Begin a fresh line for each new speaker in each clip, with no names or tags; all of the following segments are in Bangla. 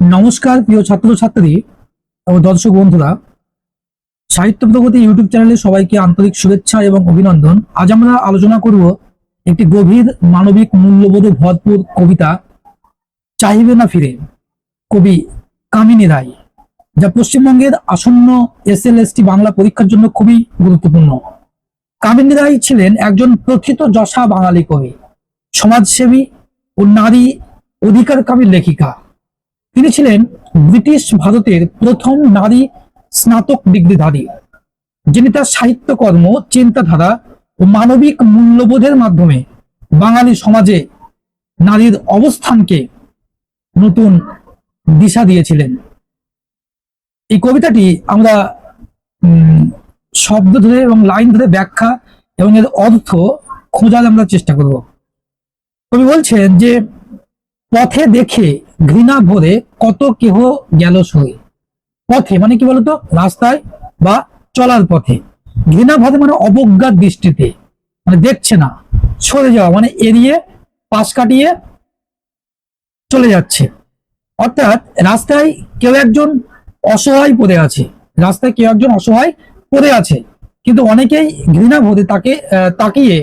নমস্কার, প্রিয় ছাত্রছাত্রী ও দর্শক বন্ধুরা। সাহিত্য প্রগতি ইউটিউব চ্যানেলে সবাইকে আন্তরিক শুভেচ্ছা এবং অভিনন্দন। আজ আমরা আলোচনা করব একটি গভীর মানবিক মূল্যবোধে ভরপুর কবিতা, চাহিবে না ফিরে, কবি কামিনী রায়, যা পশ্চিমবঙ্গের আসন্ন এস এল এসএলএসটি বাংলা পরীক্ষার জন্য খুবই গুরুত্বপূর্ণ। কামিনী রায় ছিলেন একজন প্রথিত যশা বাঙালি কবি, সমাজসেবী ও নারী অধিকারকামী লেখিকা। তিনি ছিলেন ব্রিটিশ ভারতের প্রথম নারী স্নাতক ডিগ্রিধারী, যিনি তার সাহিত্যকর্ম, চিন্তাধারা ও মানবিক মূল্যবোধের মাধ্যমে বাঙালি সমাজে নারীর অবস্থানকে নতুন দিশা দিয়েছিলেন। এই কবিতাটি আমরা শব্দ ধরে এবং লাইন ধরে ব্যাখ্যা এবং এর অর্থ খোঁজার আমরা চেষ্টা করব। কবি বলছেন যে পথে দেখে ঘৃণা ভরে কত কেহ গেল সই। পথে মানে কি বলতো? রাস্তায় বা চলার পথে। ঘৃণা ভরে মানে অবজ্ঞার দৃষ্টিতে। মানে দেখছে না, সরে যাওয়া মানে এড়িয়ে পাশ কাটিয়ে চলে যাচ্ছে। অর্থাৎ রাস্তায় কেউ একজন অসহায় পড়ে আছে। রাস্তায় কেউ একজন অসহায় পড়ে আছে। কিন্তু অনেকেই ঘৃণা ভরে তাকে তাকিয়ে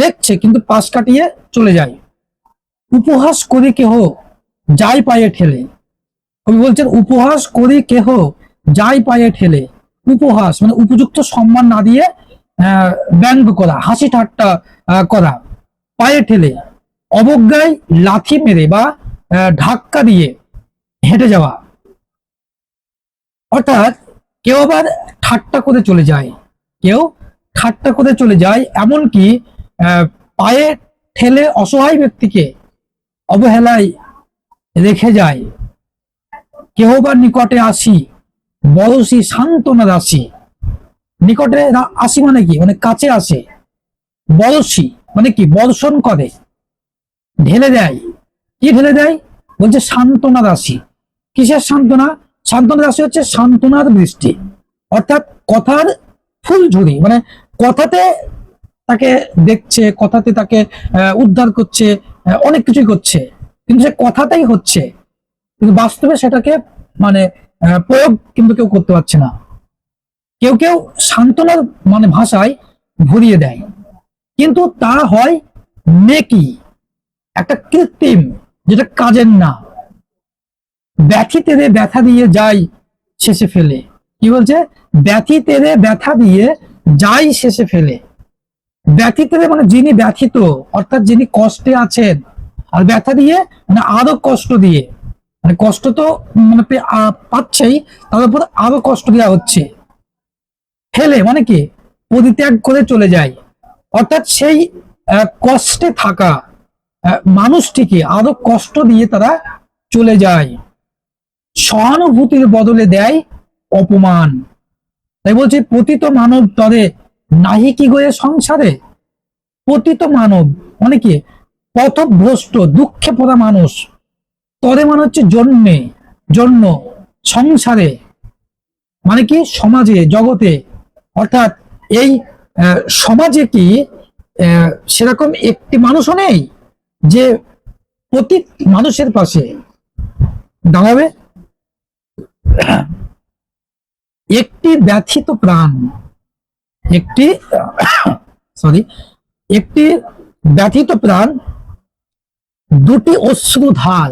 দেখছে, কিন্তু পাশ কাটিয়ে চলে যায়। উপহাস করে কেহ, যাই পায়ে ঠেলে। কবি বলছেন, উপহাস করে কেহ, যাই পায়ে ঠেলে। উপহাস মানে উপযুক্ত সম্মান না দিয়ে ব্যঙ্গ করা, হাসি ঠাট্টা করা। পায়ে ঠেলে, অবজ্ঞায় লাথি মেরে বা ধাক্কা দিয়ে হেঁটে যাওয়া। অর্থাৎ কেউ আবার ঠাট্টা করে চলে যায়। কেউ ঠাট্টা করে চলে যায়, এমনকি পায়ে ঠেলে অসহায় ব্যক্তিকে অবহেলায় রেখে যায়। কেহ বা নিকটে আসি, বয়সী সান্ত্বনা রাশি নিকটে আসি মানে কি? মানে কাছে আসে। বয়সী মানে কি? বর্ষণ করে। ঢেলে দেয়। কি ঢেলে দেয়? বলছে সান্ত্বনা রাশি কিসের সান্ত্বনা? সান্ত্বনা রাশি হচ্ছে সান্ত্বনার বৃষ্টি অর্থাৎ কথার ফুলঝুরি মানে কথাতে তাকে দেখছে, কথাতে তাকে উদ্ধার করছে অনেক কিছুই করছে কিন্তু সে কথাতেই হচ্ছে। কিন্তু বাস্তবে সেটাকে মানে প্রয়োগ কিন্তু কেউ করতে পারছে না। কেউ কেউ সান্ত্বনার মানে ভাষায় ভরিয়ে দেয়। কিন্তু তা হয় মেকি একটা কৃত্রিম, যেটা কাজের না। ব্যথি তেরে ব্যথা দিয়ে যাই শেষে ফেলে। কি বলছে? ব্যথি তেরে ব্যথা দিয়ে যাই শেষে ফেলে। ব্যথিত মানে যিনি ব্যথিত, অর্থাৎ যিনি কষ্টে আছেন, আর ব্যথা দিয়ে মানে আরও কষ্ট দিয়ে মানে কষ্ট তো মানে পাচ্ছেই, তার উপর আরও কষ্ট দেওয়া হচ্ছে। ফেলে মানে কি? পরিত্যাগ করে চলে যায়। অর্থাৎ সেই কষ্টে থাকা মানুষটিকে আরও কষ্ট দিয়ে তারা চলে যায়। সহানুভূতির বদলে দেয় অপমান। তাই বলছে, পতিত মানব তরে নাহি কি গয়ে সংসারে? পতিত মানব মানে কি? পথভ্রষ্ট, দুঃখে পড়া মানুষ। তরে মানে হচ্ছে জন্মে, জন্ম, সংসারে। মানে কি? সমাজে, জগতে। অর্থাৎ এই সমাজে কি সেরকম একটি মানুষও নেই যে প্রতি মানুষের পাশে। দাঁড়াবে? একটি ব্যথিত প্রাণ। একটি সরি একটি ব্যথিত প্রাণ, দুটি অশ্রুধার।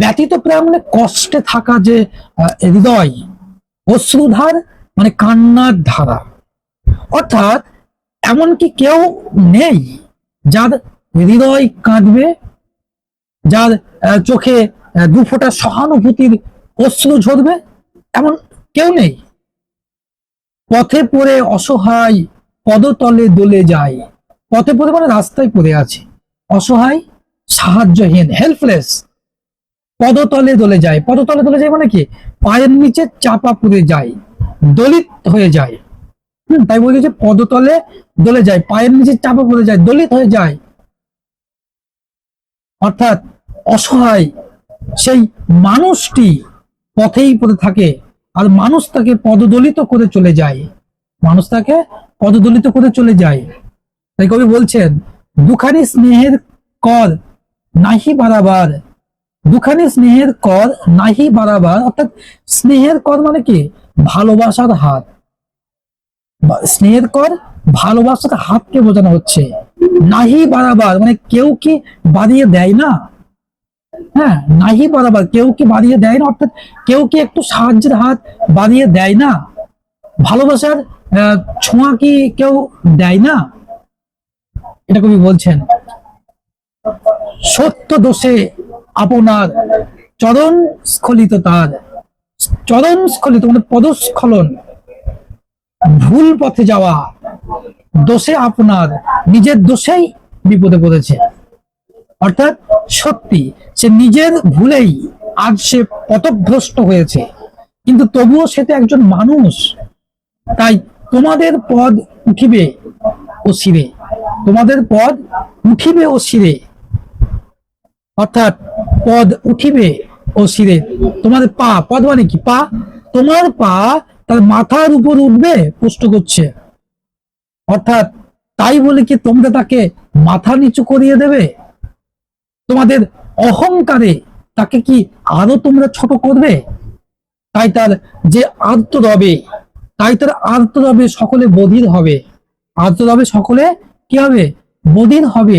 ব্যথিত প্রাণ মানে কষ্টে থাকা যে হৃদয়, অশ্রুধার মানে কান্নার ধারা। অর্থাৎ এমনকি কেউ নেই যার হৃদয় কাঁদবে, যার চোখে দু ফোঁটা সহানুভূতির অশ্রু ঝরবে, এমন কেউ নেই। পথে পড়ে অসহায় পদতলে দোলে যায়। পথে পড়ে মানে রাস্তায় পড়ে আছে। অসহায়, সাহায্যহীন হেল্পলেস পদতলে দলে যায়। পদতলে দলে যায় মানে কি? পায়ের নিচে চাপা পড়ে যায়, দলিত হয়ে যায়। হুম, তাই বলি যে পদতলে দলে যায়, পায়ের নিচে চাপা পড়ে যায়, দলিত হয়ে যায়। অর্থাৎ অসহায় সেই মানুষটি পথেই পড়ে থাকে। আর মানুষ তাকে পদদলিত করে চলে যায়। মানুষ তাকে পদদলিত করে চলে যায়। তাই কবি বলছেন, দুখানি স্নেহের কর নাহি বারাবার। দুখানি স্নেহের কর নাহি বাড়াবার অর্থাৎ স্নেহের কর মানে কি? ভালোবাসার হাত। স্নেহের কর ভালোবাসার হাতকে বোঝানো হচ্ছে। নাহি বাড়াবার মানে কেউ কি বাড়িয়ে দেয় না? হ্যাঁ নাহি বাড়াবার কেউ কি বাড়িয়ে দেয় না? অর্থাৎ কেউ কি একটু সাহায্যের হাত বাড়িয়ে দেয় না? ভালোবাসার ছোঁয়া কি কেউ দেয় না? এটা কবি বলছেন, সত্য দোষে আপনার চরণ স্খলিত তার। চরণ স্খলিত মানে পদস্খলন। ভুল পথে যাওয়া দোষে আপনার, নিজের দোষেই বিপদে পড়েছে। অর্থাৎ সত্যি, সে নিজের ভুলেই আজ সে পথভ্রষ্ট হয়েছে। কিন্তু তবুও সে তো একজন মানুষ। তাই তোমাদের পদ উঠিবে ও শিরে তোমাদের পদ উঠিবে ও শিরে অর্থাৎ পদ উঠিবে ও শিরে তোমাদের পা, পদ মানে কি? পা, তোমার পা তার মাথার উপর উঠবে প্রশ্ন করছে। অর্থাৎ তাই বলে কি তোমরা তাকে মাথা নিচু করিয়ে দেবে? তোমাদের অহংকারে তাকে কি আরও তোমরা ছোট করবে? তাই তার যে আর্তরবে, তাই তার আর্তরবে সকলে বধির হবে। আর্তরবে সকলে কি হবে? বধির হবে।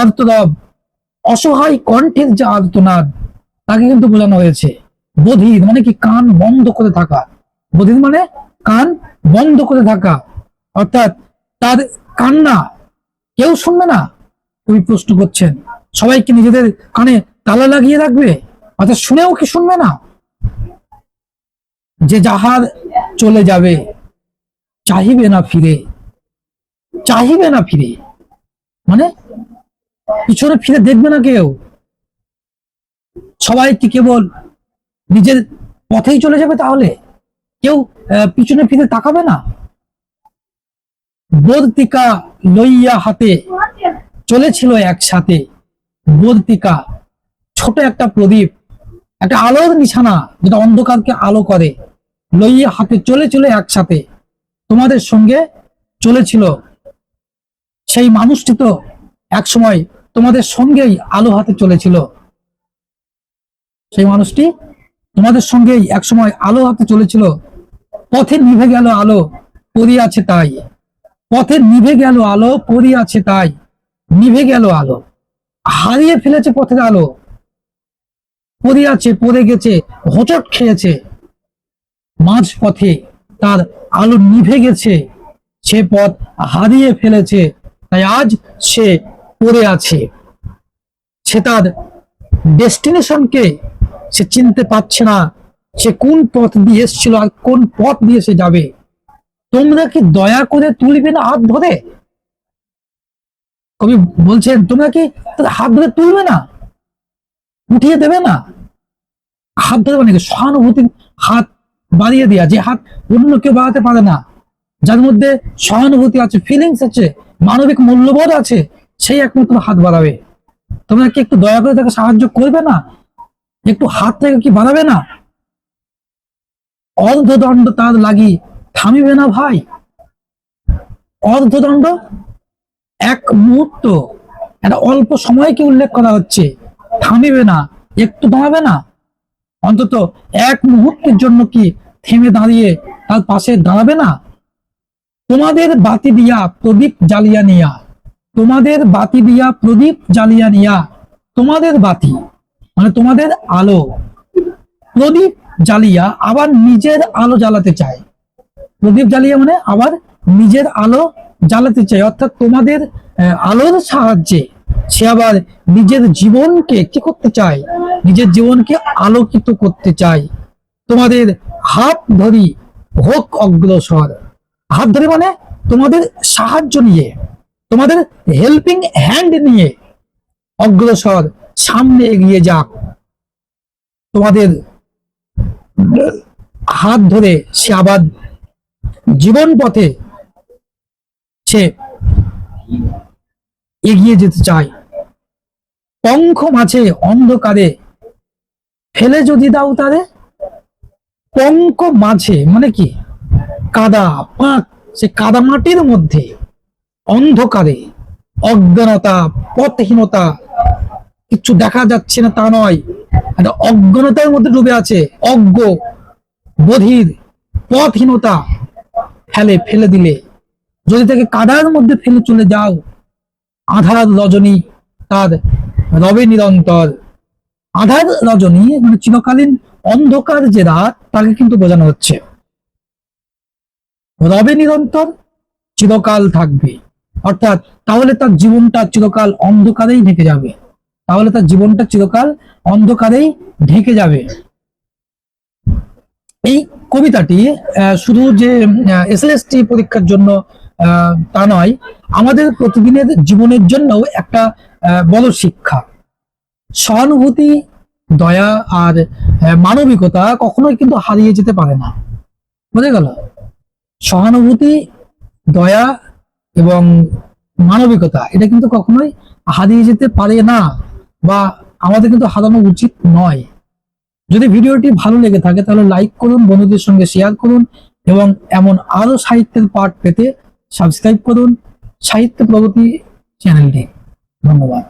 আর্তরব অসহায় কণ্ঠের যে আর্তনাদ, তাকে কিন্তু বোঝানো হয়েছে। বধির মানে কি কান বন্ধ করে থাকা। বধির মানে কান বন্ধ করে থাকা। অর্থাৎ তার কান্না কেউ শুনবে না তুমি প্রশ্ন করছেন। সবাই কি নিজেদের কানে তালা লাগিয়ে রাখবে? অর্থাৎ শুনেও কি শুনবে না? যে যাহার চলে যাবে, চাহিবে না ফিরে। চাহিবে না ফিরে। মানে পিছনে ফিরে দেখবে না কেউ। সবাই কি কেবল নিজের পথেই চলে যাবে তাহলে? কেউ পিছনে ফিরে তাকাবে না? বর্তিকা লইয়া হাতে চলেছিল একসাথে। বর্তিকা, ছোট একটা প্রদীপ, একটা আলোর নিশানা যেটা অন্ধকারকে আলো করে, লইয়ে হাতে চলে চলে একসাথে তোমাদের সঙ্গে চলেছিল। সেই মানুষটি তো একসময় তোমাদের সঙ্গেই আলো হাতে চলেছিল। সেই মানুষটি তোমাদের সঙ্গেই একসময় আলো হাতে চলেছিল। পথে নিভে গেল আলো, পড়িয়াছে তাই। পথে নিভে গেল আলো, পড়িয়াছে তাই। নিভে গেল আলো। হারিয়ে ফেলেছে পথের আলো। পড়িয়াছে পড়ে গেছে, হোঁচট খেয়েছে। মাঝ পথে তার আলো নিভে গেছে। সে পথ হারিয়ে ফেলেছে, তাই আজ সে পড়ে আছে। সে তার ডেস্টিনেশনকে সে চিনতে পারছে না, সে কোন পথ দিয়ে এসেছিল আর কোন পথ দিয়ে সে যাবে। তোমরা কি দয়া করে তুলবে না হাত ধরে? কবি বলছেন, তোমরা কি হাত ধরে তুলবে না? উঠিয়ে দেবে না? হাত ধরে মানে? সহানুভূতির হাত বাড়িয়ে দেওয়া যে হাত অন্য কেউ বাড়াতে পারে না, যার মধ্যে সহানুভূতি আছে ফিলিংস আছে, মানবিক মূল্যবোধ আছে, সেই একমাত্র হাত বাড়াবে। তোমরা কি একটু দয়া করে তাকে সাহায্য করবে না? একটু হাত থেকে কি বাড়াবে না? অর্ধদণ্ড তার লাগি থামিবে না ভাই। অর্ধদণ্ড এক মুহূর্ত, একটা অল্প সময়কে উল্লেখ করা হচ্ছে। থামিবে না, একটু দাঁড়াবে না। অন্তত এক মুহূর্তের জন্য কি থেমে দাঁড়িয়ে তার পাশে দাঁড়াবে না? তোমাদের বাতি দিয়া প্রদীপ জ্বালিয়া নিয়া, তোমাদের বাতি দিয়া প্রদীপ জ্বালিয়া নিয়া, তোমাদের বাতি মানে তোমাদের আলো, প্রদীপ জ্বালিয়া আবার নিজের আলো জ্বালাতে চায়। প্রদীপ জ্বালিয়া মানে আবার নিজের আলো জ্বালাতে চাই, অর্থাৎ তোমাদের আলোর সাহায্যে সে আবার নিজের জীবনকে কি করতে চায়? নিজের জীবনকে আলোকিত করতে চায়। তোমাদের হাত ধরি হোক অগ্রসর। হাত ধরে মানে তোমাদের সাহায্য নিয়ে, তোমাদের হেল্পিং হ্যান্ড নিয়ে অগ্রসর, সামনে এগিয়ে যাক। তোমাদের হাত ধরে সে আবার জীবন পথে সে এগিয়ে যেতে চায়। পঙ্খ মাঝে অন্ধকারে ফেলে যদি দাও তারে পঙ্ক মাঝে মানে কি? কাদা, পাঁক, সে কাদা মাটির মধ্যে অন্ধকারে, অজ্ঞানতা, পথহীনতা, কিছু দেখা যাচ্ছে না তা নয়। একটা অজ্ঞানতার মধ্যে ডুবে আছে অজ্ঞ, বধির, পথহীনতা, ফেলে ফেলে দিলে। যদি তাকে কাদার মধ্যে ফেলে চলে যাও, আধার রজনী তার রবে নিরন্তর। আধার রজনী মানে চিরকালীন অন্ধকার যে রাত, তাকে কিন্তু বোঝানো হচ্ছে। রবে নিরন্তর চিরকাল থাকবে। অর্থাৎ তাহলে তার জীবনটা চিরকাল অন্ধকারেই ঢেকে যাবে। তাহলে তার জীবনটা চিরকাল অন্ধকারেই ঢেকে যাবে। এই কবিতাটি শুধু যে এসএলএসটি পরীক্ষার জন্য তা নয়, আমাদের প্রতিদিনের জীবনের জন্যও একটা বড় শিক্ষা। সহানুভূতি, দয়া আর মানবিকতা কখনোই কিন্তু হারিয়ে যেতে পারে না। বুঝে গেল? সহানুভূতি, দয়া এবং মানবিকতা, এটা কিন্তু কখনোই হারিয়ে যেতে পারে না বা আমাদের কিন্তু হারানো উচিত নয়। যদি ভিডিওটি ভালো লেগে থাকে তাহলে লাইক করুন, বন্ধুদের সঙ্গে শেয়ার করুন এবং এমন আরও সাহিত্যের পাঠ পেতে সাবস্ক্রাইব করুন সাহিত্য প্রগতি চ্যানেলটি। ধন্যবাদ।